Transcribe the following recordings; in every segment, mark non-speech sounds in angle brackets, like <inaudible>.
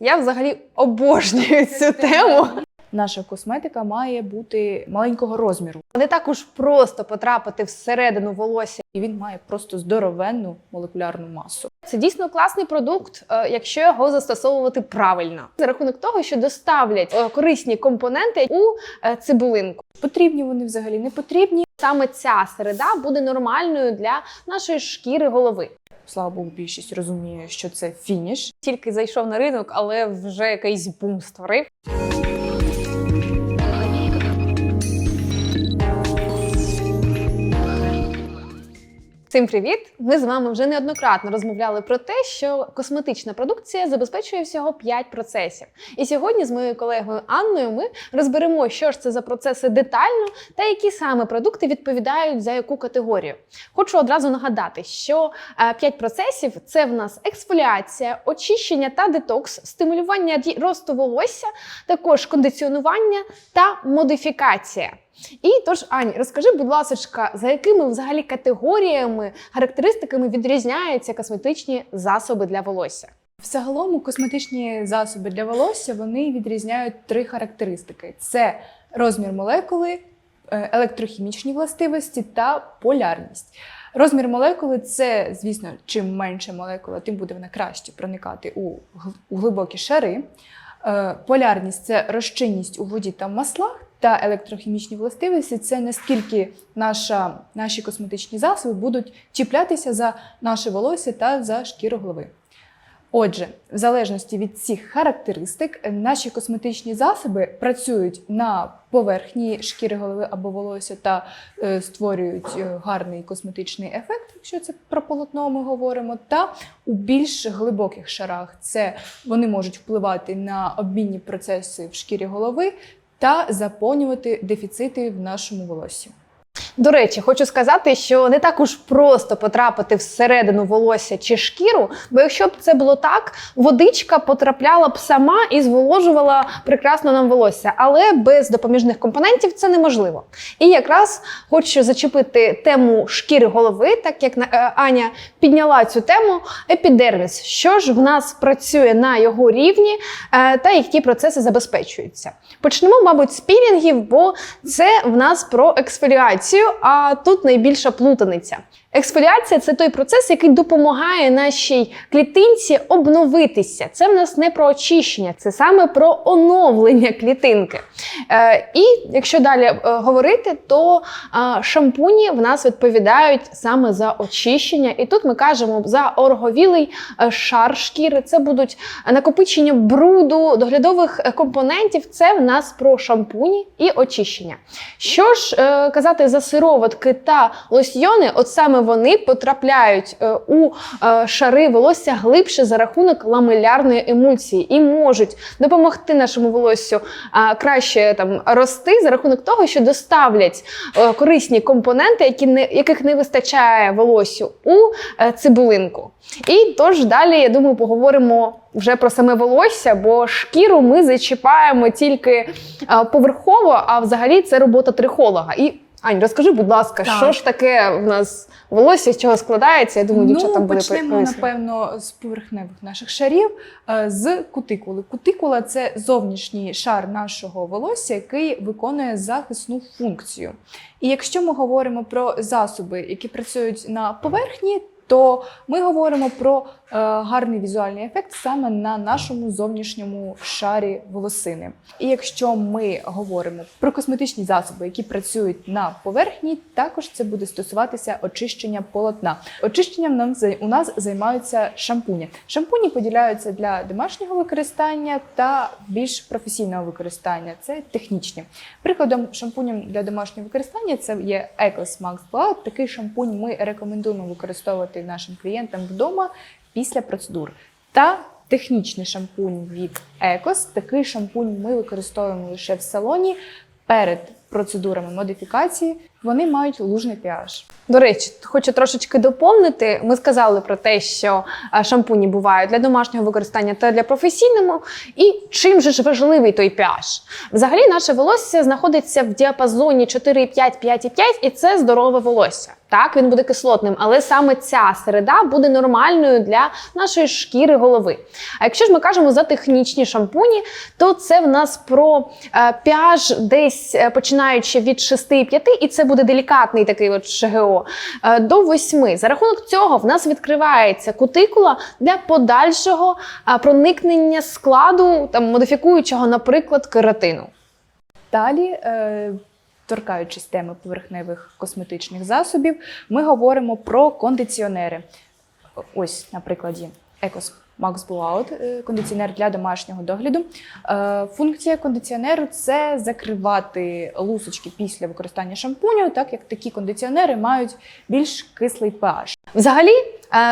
Я взагалі обожнюю цю тему. Наша косметика має бути маленького розміру, Не так уж просто потрапити всередину волосся. і він має просто здоровенну молекулярну масу. Це дійсно класний продукт, е, якщо його застосовувати правильно, за рахунок того, що доставлять е, корисні компоненти у е, цибулинку. Потрібні вони взагалі не потрібні. Саме ця середа буде нормальною для нашої шкіри голови. Слава Богу, більшість розуміє, що це фініш. Тільки зайшов на ринок, але вже якийсь бум створив. Всім привіт! Ми з вами вже неоднократно розмовляли про те, що косметична продукція забезпечує всього 5 процесів. І сьогодні з моєю колегою Анною ми розберемо, що ж це за процеси детально та які саме продукти відповідають за яку категорію. Хочу одразу нагадати, що 5 процесів це в нас ексфоліація, очищення та детокс, стимулювання росту волосся, також кондиціонування та модифікація. І тож, Ань, розкажи, будь ласка, за якими взагалі категоріями, характеристиками відрізняються косметичні засоби для волосся? Взагалом косметичні засоби для волосся вони відрізняють три характеристики: це розмір молекули, е, електрохімічні властивості та полярність. Розмір молекули це, звісно, чим менше молекула, тим буде вона краще проникати у глибокі шари. Е, Полярність це розчинність у воді та маслах, та електрохімічні властивості це наскільки наша, наші косметичні засоби будуть чіплятися за наше волосся та за шкіру голови. Отже, в залежності від цих характеристик, наші косметичні засоби працюють на поверхні шкіри голови або волосся та е, створюють е, гарний косметичний ефект, якщо це про полотно ми говоримо, та у більш глибоких шарах це вони можуть впливати на обмінні процеси в шкірі голови та заповнювати дефіцити в нашому волоссі. До речі, хочу сказати, що не так уж просто потрапити всередину волосся чи шкіру, бо якщо б це було так, водичка потрапляла б сама і зволожувала прекрасно нам волосся, але без допоміжних компонентів це неможливо. І якраз хочу зачепити тему шкіри голови, так як е, Аня підняла цю тему епідерміс. Що ж в нас працює на його рівні е, та які процеси забезпечуються? Почнемо, мабуть, з пілінгів, бо це в нас про ексфоліацію, а тут найбільша плутаниця. Ексфоліація це той процес, який допомагає нашій клітинці обновитися. Це в нас не про очищення, це саме про оновлення клітинки. Е, і якщо далі е, говорити, то е, шампуні в нас відповідають саме за очищення. І тут ми кажемо за орговілий е, шар шкіри. Це будуть накопичення бруду, доглядових е, компонентів. Це в нас про шампуні і очищення. Що ж е, казати за сироватки та лосьйони, от саме вони потрапляють е, у е, шари волосся глибше за рахунок ламелярної емульсії і можуть допомогти нашому волоссю краще там рости за рахунок того, що доставлять е, корисні компоненти, які не яких не вистачає волоссю у цибулинку. І тож далі, я думаю, поговоримо вже про саме волосся, бо шкіру ми зачіпаємо тільки поверхово, а взагалі це робота трихолога. І Ань, розкажи, будь ласка, Так. що ж таке в нас волосся, з чого складається? Я думаю, дівчата ну, буде почнемо, напевно, з поверхневих наших шарів, е, з кутикули. Кутикула це зовнішній шар нашого волосся, який виконує захисну функцію. І якщо ми говоримо про засоби, які працюють на поверхні, то ми говоримо про е, гарний візуальний ефект саме на нашому зовнішньому шарі волосини. І якщо ми говоримо про косметичні засоби, які працюють на поверхні, також це буде стосуватися очищення полотна. Очищенням нам у нас займаються шампуні. Шампуні поділяються для домашнього використання та більш професійного використання. Це технічні. Прикладом шампунів для домашнього використання це є Ecos Max Cloud. Такий шампунь ми рекомендуємо використовувати нашим клієнтам вдома після процедур. Та технічний шампунь від Ecos. Такий шампунь ми використовуємо лише в салоні перед процедурами модифікації. Вони мають лужний pH. До речі, хочу трошечки доповнити. Ми сказали про те, що е, шампуні бувають для домашнього використання та для професійного. І чим же ж важливий той pH? Взагалі, наше волосся знаходиться в діапазоні 4,5, 5,5, і це здорове волосся. Так, він буде кислотним, але саме ця середа буде нормальною для нашої шкіри голови. А якщо ж ми кажемо за технічні шампуні, то це в нас про е, pH десь е, починаючи від 6,5, і це буде делікатний такий от ШГО, е, до 8. За рахунок цього в нас відкривається кутикула для подальшого проникнення складу, там, модифікуючого, наприклад, кератину. Далі, е, торкаючись теми поверхневих косметичних засобів, ми говоримо про кондиціонери. Ось на прикладі Ecos Max Blowout, е, кондиціонер для домашнього догляду. Е, Функція кондиціонеру це закривати лусочки після використання шампуню, так як такі кондиціонери мають більш кислий pH. Взагалі,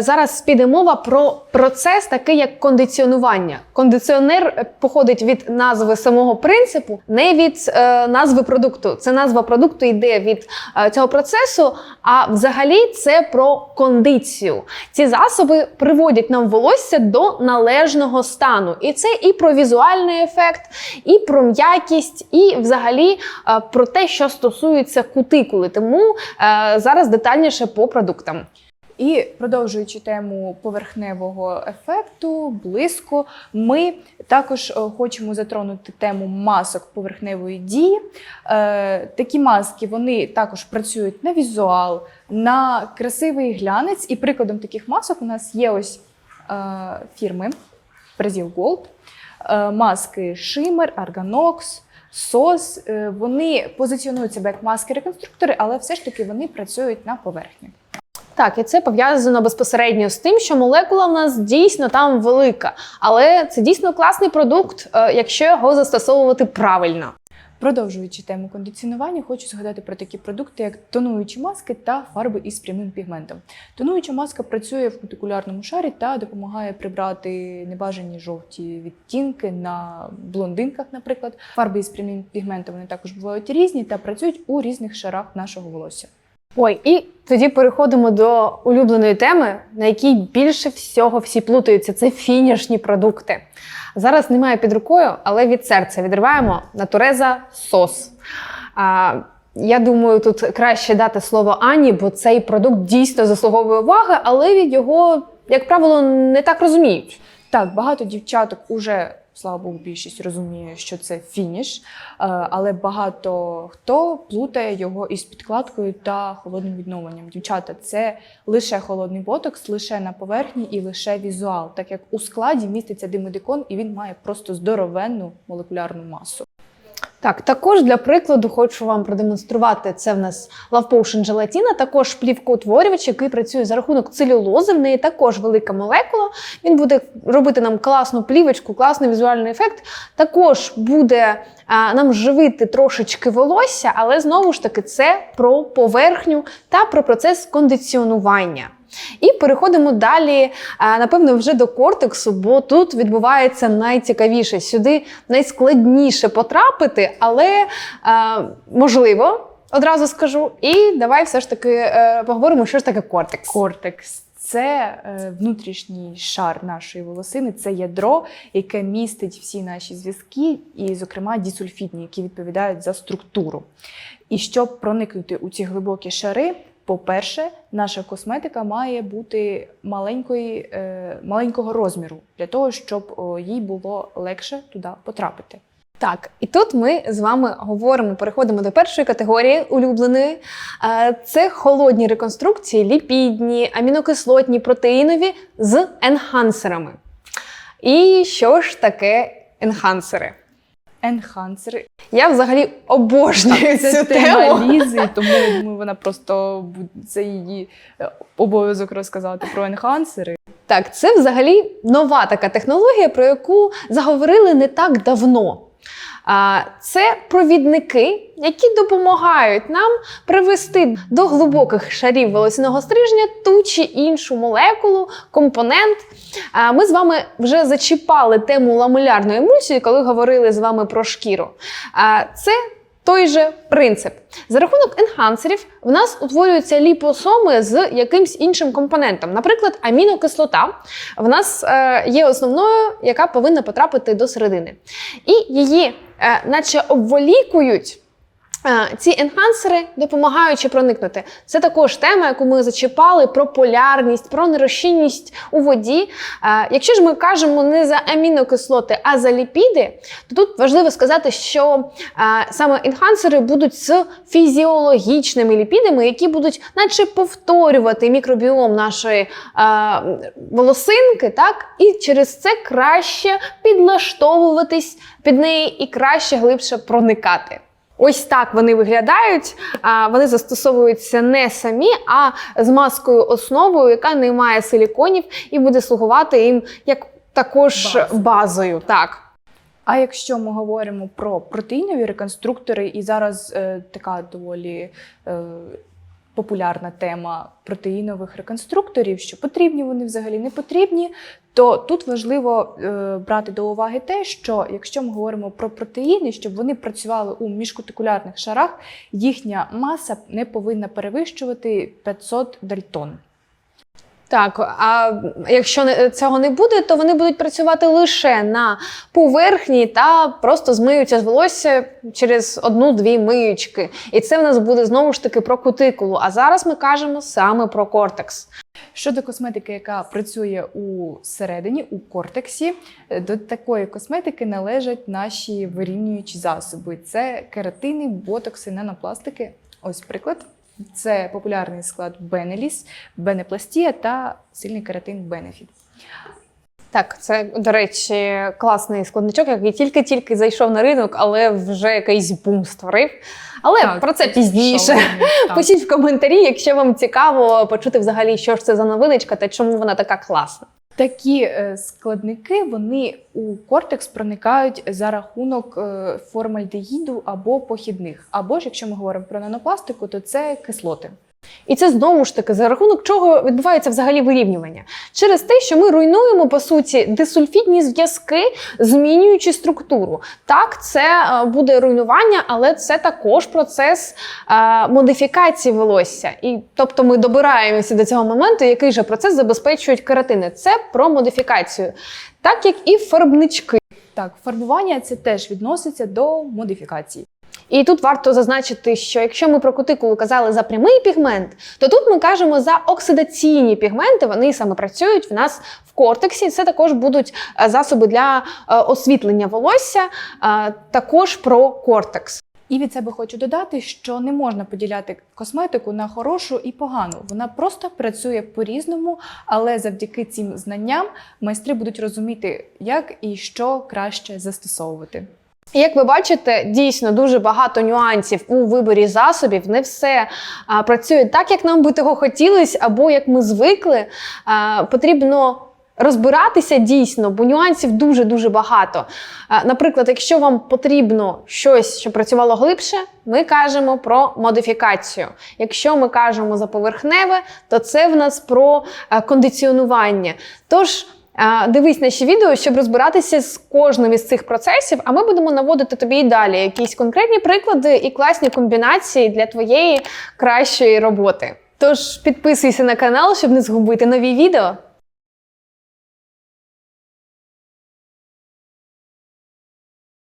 зараз піде мова про процес, такий як кондиціонування. Кондиціонер е, походить від назви самого принципу, не від е, назви продукту. Це назва продукту йде від е, цього процесу. А взагалі це про кондицію. Ці засоби приводять нам волосся до належного стану. І це і про візуальний ефект, і про м'якість, і взагалі е, про те, що стосується кутикули. Тому е, зараз детальніше по продуктам. І продовжуючи тему поверхневого ефекту, блиску, ми також е, хочемо затронути тему масок поверхневої дії. Е, такі маски вони також працюють на візуал, на красивий глянець. І прикладом таких масок у нас є ось е, фірми Brazil Gold, маски Shimmer, Arganox. Е, вони позиціонують себе як маски-реконструктори, але все ж таки вони працюють на поверхні. Так, і це пов'язано безпосередньо з тим, що молекула в нас дійсно там велика, але це дійсно класний продукт, е, якщо його застосовувати правильно. Продовжуючи тему кондиціонування, хочу згадати про такі продукти, як тонуючі маски та фарби із прямим пігментом. Тонуюча маска працює в кутикулярному шарі та допомагає прибрати небажані жовті відтінки на блондинках, наприклад. Фарби із прямим пігментом вони також бувають різні та працюють у різних шарах нашого волосся. Ой, і тоді переходимо до улюбленої теми, на якій більше всього всі плутаються. Це фінішні продукти. Зараз немає під рукою, але від серця відриваємо натуреза сос. А, я думаю, тут краще дати слово Ані, бо цей продукт дійсно заслуговує уваги, але від його, як правило, не так розуміють. Так, багато дівчаток уже, слава Богу, більшість розуміє, що це фініш, е, але багато хто плутає його із підкладкою та холодним відновленням. Дівчата, це лише холодний ботокс, лише на поверхні і лише візуал, так як у складі міститься димедикон, і він має просто здоровенну молекулярну масу. Так, також для прикладу хочу вам продемонструвати. Це в нас Love Potion желатіна, також плівкоутворювач, який працює за рахунок целюлози. В неї також велика молекула. Він буде робити нам класну плівочку, класний візуальний ефект. Також буде а, нам живити трошечки волосся, але знову ж таки це про поверхню та про процес кондиціонування. І переходимо далі, напевно, вже до кортексу, бо тут відбувається найцікавіше. Сюди найскладніше потрапити, але можливо, одразу скажу. І давай все ж таки е, поговоримо, що ж таке кортекс. Кортекс це е, внутрішній шар нашої волосини, це ядро, яке містить всі наші зв'язки, і, зокрема, дісульфідні, які відповідають за структуру. І щоб проникнути у ці глибокі шари, по-перше, наша косметика має бути маленької, е, маленького розміру для того, щоб їй було легше туди потрапити. Так, і тут ми з вами говоримо, переходимо до першої категорії улюбленої. Е, Це холодні реконструкції, ліпідні, амінокислотні, протеїнові з енхансерами. І що ж таке енхансери? Енхансери Я взагалі обожнюю цю тему. Лізи, тому я думаю, вона просто це її е, обов'язок розказати про енхансери. Так, це взагалі нова така технологія, про яку заговорили не так давно. Це провідники, які допомагають нам привести до глибоких шарів волосяного стрижня ту чи іншу молекулу, компонент. Ми з вами вже зачіпали тему ламелярної емульсії, коли говорили з вами про шкіру. Це той же принцип. За рахунок енхансерів в нас утворюються ліпосоми з якимсь іншим компонентом. Наприклад, амінокислота в нас е, є основною, яка повинна потрапити до середини. І її, е, наче обволікують. Е, Ці енхансери допомагаючи проникнути. Це також тема, яку ми зачіпали про полярність, про нерозчинність у воді. Е, Якщо ж ми кажемо не за амінокислоти, а за ліпіди, то тут важливо сказати, що е, саме енхансери будуть з фізіологічними ліпідами, які будуть, наче повторювати мікробіом нашої волосинки, так і через це краще підлаштовуватись під неї і краще глибше проникати. Ось так вони виглядають. Вони застосовуються не самі, а з маскою основою, яка не має силіконів, і буде слугувати їм як також Базою. базою. Так. А якщо ми говоримо про протеїнові реконструктори, і зараз е, така доволі е, популярна тема протеїнових реконструкторів, що потрібні вони взагалі не потрібні, то тут важливо е, брати до уваги те, що якщо ми говоримо про протеїни, щоб вони працювали у міжкутикулярних шарах, їхня маса не повинна перевищувати 500 дальтон. Так, а якщо цього не буде, то вони будуть працювати лише на поверхні та просто змиються з волосся через одну-дві миючки. І це в нас буде знову ж таки про кутикулу. А зараз ми кажемо саме про кортекс. Щодо косметики, яка працює у середині, у кортексі, е, до такої косметики належать наші вирівнюючі засоби. Це кератини, ботокси, нанопластики. Ось приклад. Це популярний склад Benellis, Бенепластія та сильний кератин Benefit. Так, це, до речі, класний складничок, який тільки-тільки зайшов на ринок, але вже якийсь бум створив. Але Так, про це це пізніше. <laughs> Пишіть в коментарі, якщо вам цікаво почути взагалі, що ж це за новиночка та чому вона така класна. Такі е, складники вони у кортекс проникають за рахунок е, формальдегіду або похідних. Або ж, якщо ми говоримо про нанопластику, то це кислоти. І це знову ж таки за рахунок чого відбувається взагалі вирівнювання. Через те, що ми руйнуємо по суті дисульфідні зв'язки, змінюючи структуру. Так, це е, буде руйнування, але це також процес е, модифікації волосся. І тобто ми добираємося до цього моменту, який же процес забезпечують кератини. Це про модифікацію, так як і фарбнички. Так, фарбування це теж відноситься до модифікації. І тут варто зазначити, що якщо ми про кутикулу казали за прямий пігмент, то тут ми кажемо за оксидаційні пігменти. Вони саме працюють в нас в кортексі. Це також будуть е, засоби для е, освітлення волосся, е, також про кортекс. І від себе хочу додати, що не можна поділяти косметику на хорошу і погану. Вона просто працює по-різному, але завдяки цим знанням майстри будуть розуміти, як і що краще застосовувати. І Як ви бачите, дійсно дуже багато нюансів у виборі засобів. Не все працює так, як нам би того хотілося, або як ми звикли. Потрібно розбиратися дійсно, бо нюансів дуже дуже багато. Наприклад, якщо вам потрібно щось, що працювало глибше, ми кажемо про модифікацію. Якщо ми кажемо за поверхневе, то це в нас про кондиціонування. Тож. Дивись наші відео, щоб розбиратися з кожним із цих процесів, а ми будемо наводити тобі і далі якісь конкретні приклади і класні комбінації для твоєї кращої роботи. Тож підписуйся на канал, щоб не згубити нові відео.